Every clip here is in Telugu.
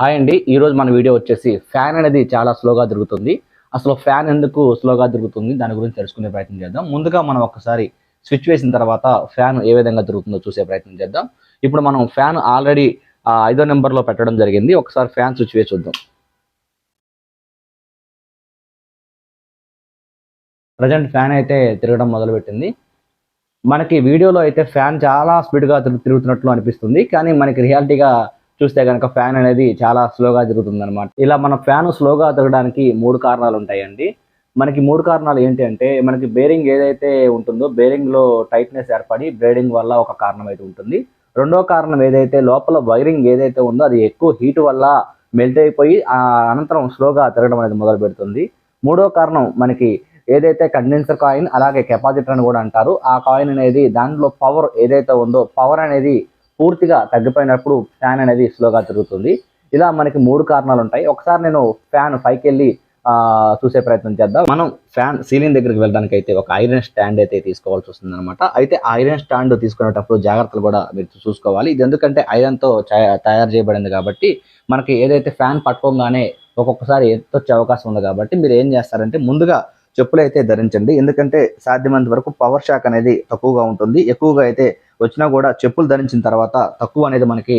హాయ్ అండి ఈరోజు మన వీడియో వచ్చేసి ఫ్యాన్ అనేది చాలా స్లోగా తిరుగుతుంది. అసలు ఫ్యాన్ ఎందుకు స్లోగా తిరుగుతుంది? దాని గురించి తెలుసుకునే ప్రయత్నం చేద్దాం. ముందుగా మనం ఒకసారి స్విచ్ వేసిన తర్వాత ఫ్యాన్ ఏ విధంగా తిరుగుతుందో చూసే ప్రయత్నం చేద్దాం. ఇప్పుడు మనం ఫ్యాన్ ఆల్రెడీ ఐదో నెంబర్లో పెట్టడం జరిగింది. ఒకసారి ఫ్యాన్ స్విచ్ వేసి చూద్దాం. ప్రజెంట్ ఫ్యాన్ అయితే తిరగడం మొదలుపెట్టింది. మనకి వీడియోలో అయితే ఫ్యాన్ చాలా స్పీడ్గా తిరుగు తిరుగుతున్నట్లు అనిపిస్తుంది. కానీ మనకి రియాలిటీగా చూస్తే కనుక ఫ్యాన్ అనేది చాలా స్లోగా తిరుగుతుందనమాట ఇలా మన ఫ్యాన్ స్లోగా తిరగడానికి మూడు కారణాలు ఉంటాయండి. మనకి మూడు కారణాలు ఏంటి అంటే మనకి బేరింగ్ ఏదైతే ఉంటుందో బేరింగ్లో టైట్నెస్ ఏర్పడి బ్రేడింగ్ వల్ల ఒక కారణం అయితే ఉంటుంది. రెండో కారణం ఏదైతే లోపల వైరింగ్ ఏదైతే ఉందో అది ఎక్కువ హీట్ వల్ల మెల్ట్ అయిపోయి అనంతరం స్లోగా తిరగడం అనేది మొదలు పెడుతుంది. మూడో కారణం మనకి ఏదైతే కండెన్సర్ కాయిన్ అలాగే కెపాసిటర్ అని కూడా అంటారు. ఆ కాయిన్ అనేది దాంట్లో పవర్ ఏదైతే ఉందో పవర్ అనేది పూర్తిగా తగ్గిపోయినప్పుడు ఫ్యాన్ అనేది స్లోగా తిరుగుతుంది. ఇలా మనకి మూడు కారణాలు ఉంటాయి ఒకసారి నేను ఫ్యాన్ పైకి వెళ్ళి చూసే ప్రయత్నం చేద్దాం. మనం ఫ్యాన్ సీలింగ్ దగ్గరికి వెళ్ళడానికి అయితే ఒక ఐరన్ స్టాండ్ అయితే తీసుకోవాల్సి వస్తుంది అనమాట అయితే ఐరన్ స్టాండ్ తీసుకునేటప్పుడు జాగ్రత్తలు కూడా మీరు చూసుకోవాలి. ఇది ఎందుకంటే ఐరన్తో తయారు చేయబడింది కాబట్టి మనకి ఏదైతే ఫ్యాన్ పట్టుకోగానే ఒక్కొక్కసారి ఎత్తొచ్చే అవకాశం ఉంది కాబట్టి మీరు ఏం చేస్తారంటే ముందుగా చెప్పులు అయితే ధరించండి. ఎందుకంటే సాధ్యమైనంత వరకు పవర్ షాక్ అనేది తక్కువగా ఉంటుంది. ఎక్కువగా అయితే వచ్చినా కూడా చెప్పులు ధరించిన తర్వాత తక్కువ అనేది మనకి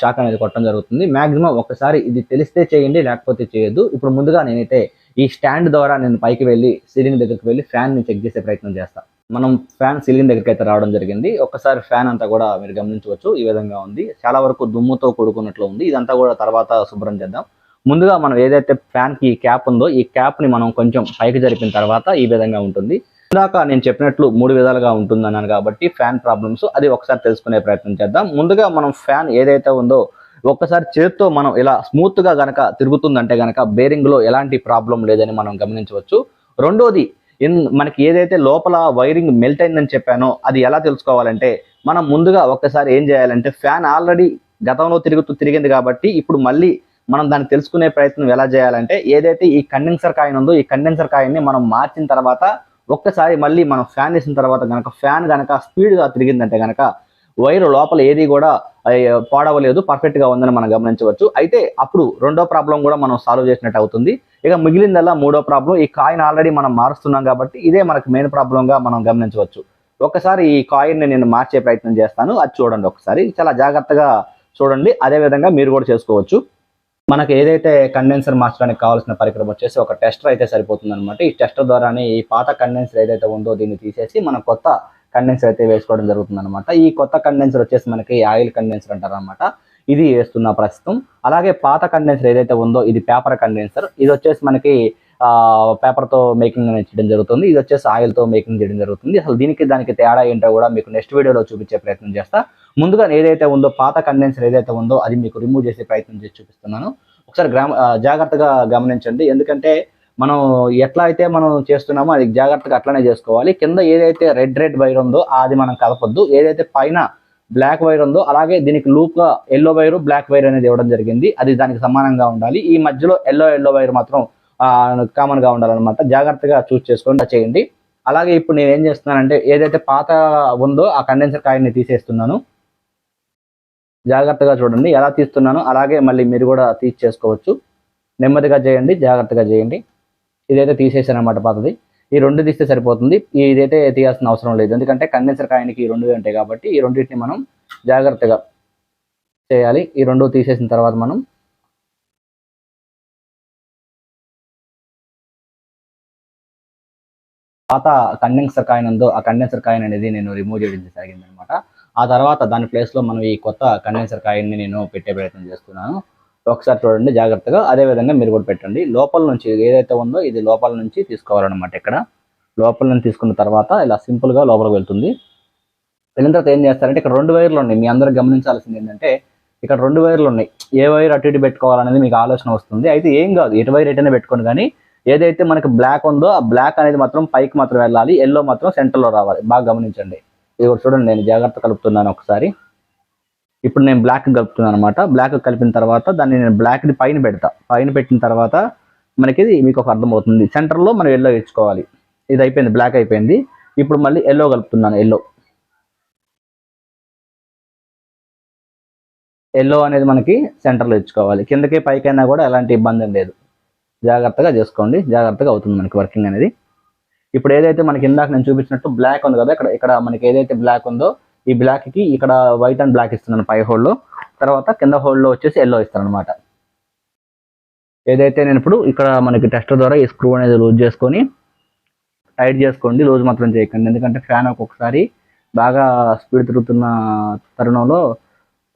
షాక్ అనేది కొట్టడం జరుగుతుంది. మాక్సిమం ఒకసారి ఇది తెలిస్తే చేయండి లేకపోతే చేయొద్దు. ఇప్పుడు ముందుగా నేనైతే ఈ స్టాండ్ ద్వారా నేను పైకి వెళ్ళి సీలింగ్ దగ్గరికి వెళ్ళి ఫ్యాన్ని చెక్ చేసే ప్రయత్నం చేస్తాను మనం ఫ్యాన్ సీలింగ్ దగ్గరికి అయితే రావడం జరిగింది. ఒకసారి ఫ్యాన్ అంతా కూడా మీరు గమనించవచ్చు. ఈ విధంగా ఉంది. చాలా వరకు దుమ్ముతో కూడుకున్నట్లు ఉంది. ఇదంతా కూడా తర్వాత శుభ్రం చేద్దాం. ముందుగా మనం ఏదైతే ఫ్యాన్కి ఈ క్యాప్ ఉందో ఈ క్యాప్ని మనం కొంచెం పైకి జరిపిన తర్వాత ఈ విధంగా ఉంటుంది. ఇందాక నేను చెప్పినట్లు మూడు విధాలుగా ఉంటుంది అన్నాను కాబట్టి ఫ్యాన్ ప్రాబ్లమ్స్ అది ఒకసారి తెలుసుకునే ప్రయత్నం చేద్దాం. ముందుగా మనం ఫ్యాన్ ఏదైతే ఉందో ఒక్కసారి చేత్తో మనం ఇలా స్మూత్గా గనక తిరుగుతుందంటే గనక బేరింగ్లో ఎలాంటి ప్రాబ్లం లేదని మనం గమనించవచ్చు. రెండోది మనకి ఏదైతే లోపల వైరింగ్ మెల్ట్ అయిందని చెప్పానో అది ఎలా తెలుసుకోవాలంటే మనం ముందుగా ఒక్కసారి ఏం చేయాలంటే ఫ్యాన్ ఆల్రెడీ గతంలో తిరుగుతూ తిరిగింది కాబట్టి ఇప్పుడు మళ్ళీ మనం దాన్ని తెలుసుకునే ప్రయత్నం ఎలా చేయాలంటే ఏదైతే ఈ కండెన్సర్ కాయిన్ ఉందో ఈ కండెన్సర్ కాయిన్ని మనం మార్చిన తర్వాత ఒక్కసారి మళ్ళీ మనం ఫ్యాన్ వేసిన తర్వాత కనుక ఫ్యాన్ కనుక స్పీడ్గా తిరిగిందంటే కనుక వైర్ లోపల ఏది కూడా పాడవలేదు పర్ఫెక్ట్గా ఉందని మనం గమనించవచ్చు. అయితే అప్పుడు రెండో ప్రాబ్లం కూడా మనం సాల్వ్ చేసినట్టు అవుతుంది. ఇక మిగిలిందల్లా మూడో ప్రాబ్లం ఈ కాయిన్ ఆల్రెడీ మనం మారుస్తున్నాం కాబట్టి ఇదే మనకు మెయిన్ ప్రాబ్లంగా మనం గమనించవచ్చు. ఒకసారి ఈ కాయిన్ని నేను మార్చే ప్రయత్నం చేస్తాను. అది చూడండి ఒకసారి. చాలా జాగ్రత్తగా చూడండి. అదే విధంగా మీరు కూడా చేసుకోవచ్చు. మనకి ఏదైతే కండెన్సర్ మార్చడానికి కావాల్సిన పరికరం వచ్చేసి ఒక టెస్టర్ అయితే సరిపోతుంది అనమాట ఈ టెస్టర్ ద్వారానే ఈ పాత కండెన్సర్ ఏదైతే ఉందో దీన్ని తీసేసి మనం కొత్త కండెన్సర్ అయితే వేసుకోవడం జరుగుతుంది అనమాట ఈ కొత్త కండెన్సర్ వచ్చేసి మనకి ఆయిల్ కండెన్సర్ అంటారు అనమాట ఇది వేస్తున్న ప్రస్తుతం. అలాగే పాత కండెన్సర్ ఏదైతే ఉందో ఇది పేపర్ కండెన్సర్ ఇది వచ్చేసి మనకి పేపర్తో మేకింగ్ అనేది చేయడం జరుగుతుంది. ఇది వచ్చేసి ఆయిల్తో మేకింగ్ చేయడం జరుగుతుంది. అసలు దీనికి దానికి తేడా ఏంటో కూడా మీకు నెక్స్ట్ వీడియోలో చూపించే ప్రయత్నం చేస్తా. ముందుగా ఏదైతే ఉందో పాత కండెన్సర్ ఏదైతే ఉందో అది మీకు రిమూవ్ చేసే ప్రయత్నం చేసి చూపిస్తున్నాను. ఒకసారి గ్రామ జాగ్రత్తగా గమనించండి. ఎందుకంటే మనం ఎట్లా అయితే మనం చేస్తున్నామో అది జాగ్రత్తగా అట్లనే చేసుకోవాలి. కింద ఏదైతే రెడ్ రెడ్ వైర్ ఉందో అది మనం కలపొద్దు. ఏదైతే పైన బ్లాక్ వైర్ ఉందో అలాగే దీనికి లూప్గా ఎల్లో వైర్ బ్లాక్ వైర్ అనేది ఇవ్వడం జరిగింది. అది దానికి సమానంగా ఉండాలి. ఈ మధ్యలో ఎల్లో ఎల్లో వైర్ మాత్రం కామన్గా ఉండాలన్నమాట. జాగ్రత్తగా చూస్ చేసుకొని చేయండి. అలాగే ఇప్పుడు నేను ఏం చేస్తున్నానంటే ఏదైతే పాత ఉందో ఆ కండెన్సర్ కాయని తీసేస్తున్నాను. జాగ్రత్తగా చూడండి ఎలా తీస్తున్నానో అలాగే మళ్ళీ మీరు కూడా తీసి చేసుకోవచ్చు. నెమ్మదిగా చేయండి జాగ్రత్తగా చేయండి. ఇదైతే తీసేసాను అనమాట పాతది. ఈ రెండు తీస్తే సరిపోతుంది. ఇదైతే తీయాల్సిన అవసరం లేదు. ఎందుకంటే కండెన్సర్ కాయనికి ఈ రెండు ఉంటాయి కాబట్టి ఈ రెండింటిని మనం జాగ్రత్తగా చేయాలి. ఈ రెండు తీసేసిన తర్వాత మనం పాత కండెన్సర్ కాయిన్ ఉందో ఆ కండెన్సర్ కాయిన్ అనేది నేను రిమూవ్ చేయడం జరిగింది అనమాట ఆ తర్వాత దాని ప్లేస్లో మనం ఈ కొత్త కండెన్సర్ కాయిన్ని నేను పెట్టే ప్రయత్నం చేస్తున్నాను. ఒకసారి చూడండి జాగ్రత్తగా. అదే విధంగా మీరు కూడా పెట్టండి. లోపల నుంచి ఏదైతే ఉందో ఇది లోపల నుంచి తీసుకోవాలన్నమాట ఇక్కడ. లోపల నుంచి తీసుకున్న తర్వాత ఇలా సింపుల్గా లోపలికి వెళ్తుంది. వెళ్ళిన తర్వాత ఏం చేస్తారంటే ఇక్కడ రెండు వైర్లు ఉన్నాయి. మీ అందరూ గమనించాల్సింది ఏంటంటే ఇక్కడ రెండు వైర్లు ఉన్నాయి. ఏ వైర్ అటు ఇటు పెట్టుకోవాలనేది మీకు ఆలోచన వస్తుంది. అయితే ఏం కాదు. ఎటు వైర్ ఎటైనా పెట్టుకోండి కానీ ఏదైతే మనకి బ్లాక్ ఉందో ఆ బ్లాక్ అనేది మాత్రం పైకి మాత్రం వెళ్ళాలి ఎల్లో మాత్రం సెంటర్లో రావాలి. బాగా గమనించండి. ఇది కూడా చూడండి నేను జాగ్రత్త కలుపుతున్నాను ఒకసారి. ఇప్పుడు నేను బ్లాక్ కలుపుతున్నాను అనమాట బ్లాక్ కలిపిన తర్వాత దాన్ని నేను బ్లాక్ని పైన పెడతా. పైన పెట్టిన తర్వాత మనకి ఇది మీకు ఒక అర్థమవుతుంది. సెంటర్లో మనం ఎల్లో ఇచ్చుకోవాలి ఇది అయిపోయింది బ్లాక్ అయిపోయింది. ఇప్పుడు మళ్ళీ ఎల్లో కలుపుతున్నాను ఎల్లో ఎల్లో అనేది మనకి సెంటర్లో ఇచ్చుకోవాలి కిందకి పైకైనా కూడా ఎలాంటి ఇబ్బంది లేదు. జాగ్రత్తగా చేసుకోండి. జాగ్రత్తగా అవుతుంది మనకి వర్కింగ్ అనేది. ఇప్పుడు ఏదైతే మనకి ఇందాక నేను చూపించినట్టు బ్లాక్ ఉంది కదా ఇక్కడ ఇక్కడ మనకి ఏదైతే బ్లాక్ ఉందో ఈ బ్లాక్కి ఇక్కడ వైట్ అండ్ బ్లాక్ ఇస్తున్నాను పై హోల్లో తర్వాత కింద హోల్లో వచ్చేసి ఎల్లో ఇస్తాను అనమాట ఏదైతే నేను ఇప్పుడు ఇక్కడ మనకి టెస్టర్ ద్వారా ఈ స్క్రూ అనేది లూజ్ చేసుకొని టైట్ చేసుకోండి. లూజ్ మాత్రం చేయకండి. ఎందుకంటే ఫ్యాన్ ఒక్కొక్కసారి బాగా స్పీడ్ తిరుగుతున్న తరుణంలో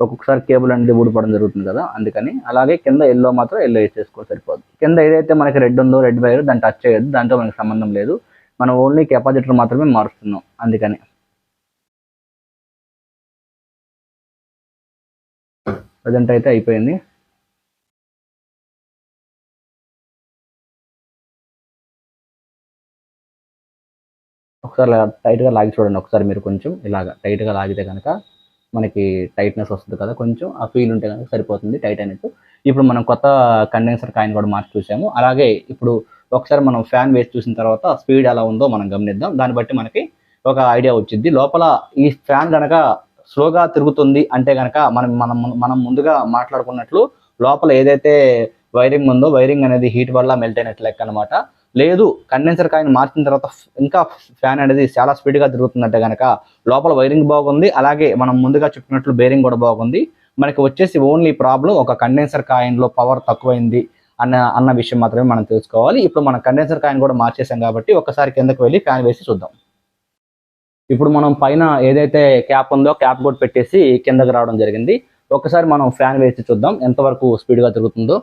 ఒక్కొక్కసారి కేబుల్ అనేది ఊడిపోవడం జరుగుతుంది కదా అందుకని. అలాగే కింద ఎల్లో మాత్రం ఎల్లో వేసేసుకో సరిపోదు. కింద ఏదైతే మనకి రెడ్ ఉందో రెడ్ వైర్ దాన్ని టచ్ చేయదు దాంతో మనకి సంబంధం లేదు. మనం ఓన్లీ కెపాసిటర్ మాత్రమే మారుస్తున్నాం అందుకని. ప్రజెంట్ అయితే అయిపోయింది. ఒకసారి టైట్గా లాగి చూడండి ఒకసారి మీరు కొంచెం ఇలాగ టైట్గా లాగితే కనుక. మనకి టైట్నెస్ వస్తుంది కదా కొంచెం ఆ ఫీల్ ఉంటే కనుక సరిపోతుంది టైట్ అయినట్టు. ఇప్పుడు మనం కొత్త కండెన్సర్ కాయిన్ కూడా మార్చి చూసాము. అలాగే ఇప్పుడు ఒకసారి మనం ఫ్యాన్ వేసి చూసిన తర్వాత స్పీడ్ ఎలా ఉందో మనం గమనిద్దాం. దాన్ని బట్టి మనకి ఒక ఐడియా వచ్చింది లోపల ఈ ఫ్యాన్ కనుక స్లోగా తిరుగుతుంది అంటే కనుక మనం మనం మనం ముందుగా మాట్లాడుకున్నట్లు లోపల ఏదైతే వైరింగ్ ఉందో వైరింగ్ అనేది హీట్ వల్ల మెల్ట్ అయినట్లు లెక్క అనమాట లేదు కండెన్సర్ కాయిన్ మార్చిన తర్వాత ఇంకా ఫ్యాన్ అనేది చాలా స్పీడ్గా తిరుగుతుందంటే కనుక లోపల వైరింగ్ బాగుంది అలాగే మనం ముందుగా చెప్పినట్లు బేరింగ్ కూడా బాగుంది. మనకి వచ్చేసి ఓన్లీ ప్రాబ్లం ఒక కండెన్సర్ కాయిన్లో పవర్ తక్కువైంది అన్న అన్న విషయం మాత్రమే మనం తెలుసుకోవాలి. ఇప్పుడు మనం కండెన్సర్ కాయిన్ కూడా మార్చేసాం కాబట్టి ఒకసారి కిందకి వెళ్ళి ఫ్యాన్ వేసి చూద్దాం. ఇప్పుడు మనం పైన ఏదైతే క్యాప్ ఉందో క్యాప్ కూడా పెట్టేసి కిందకి రావడం జరిగింది. ఒకసారి మనం ఫ్యాన్ వేసి చూద్దాం ఎంతవరకు స్పీడ్గా తిరుగుతుందో.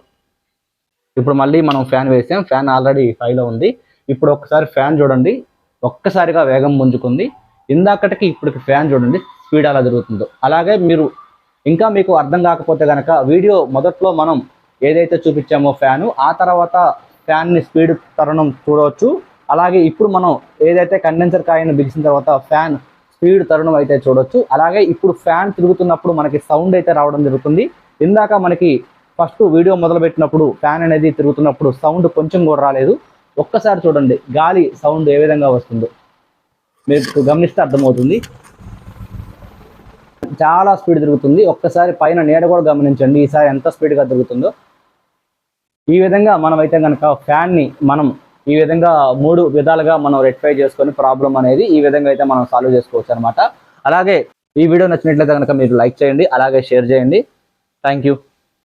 ఇప్పుడు మళ్ళీ మనం ఫ్యాన్ వేసాం. ఫ్యాన్ ఆల్రెడీ ఫైవ్లో ఉంది. ఇప్పుడు ఒక్కసారి ఫ్యాన్ చూడండి. ఒక్కసారిగా వేగం పుంజుకుంది. ఇందాకటికి ఇప్పటికి ఫ్యాన్ చూడండి. స్పీడ్ అలా జరుగుతుందో అలాగే మీరు ఇంకా మీకు అర్థం కాకపోతే కనుక వీడియో మొదట్లో మనం ఏదైతే చూపించామో ఫ్యాను ఆ తర్వాత ఫ్యాన్ని స్పీడ్ తరుణం చూడవచ్చు. అలాగే ఇప్పుడు మనం ఏదైతే కండెన్సర్ కాయను బిగిసిన తర్వాత ఫ్యాన్ స్పీడ్ తరుణం అయితే చూడొచ్చు. అలాగే ఇప్పుడు ఫ్యాన్ తిరుగుతున్నప్పుడు మనకి సౌండ్ అయితే రావడం జరుగుతుంది. ఇందాక మనకి ఫస్ట్ వీడియో మొదలుపెట్టినప్పుడు ఫ్యాన్ అనేది తిరుగుతున్నప్పుడు సౌండ్ కొంచెం కూడా రాలేదు. ఒక్కసారి చూడండి గాలి సౌండ్ ఏ విధంగా వస్తుందో. మీరు గమనిస్తే అర్థమవుతుంది. చాలా స్పీడ్ తిరుగుతుంది. ఒక్కసారి పైన నీడ కూడా గమనించండి ఈసారి ఎంత స్పీడ్గా తిరుగుతుందో. ఈ విధంగా మనం అయితే కనుక ఫ్యాన్ని మనం ఈ విధంగా మూడు విధాలుగా మనం రెక్టిఫై చేసుకొని ప్రాబ్లం అనేది ఈ విధంగా అయితే మనం సాల్వ్ చేసుకోవచ్చు అనమాట అలాగే ఈ వీడియో నచ్చినట్లయితే కనుక మీరు లైక్ చేయండి అలాగే షేర్ చేయండి. Thank you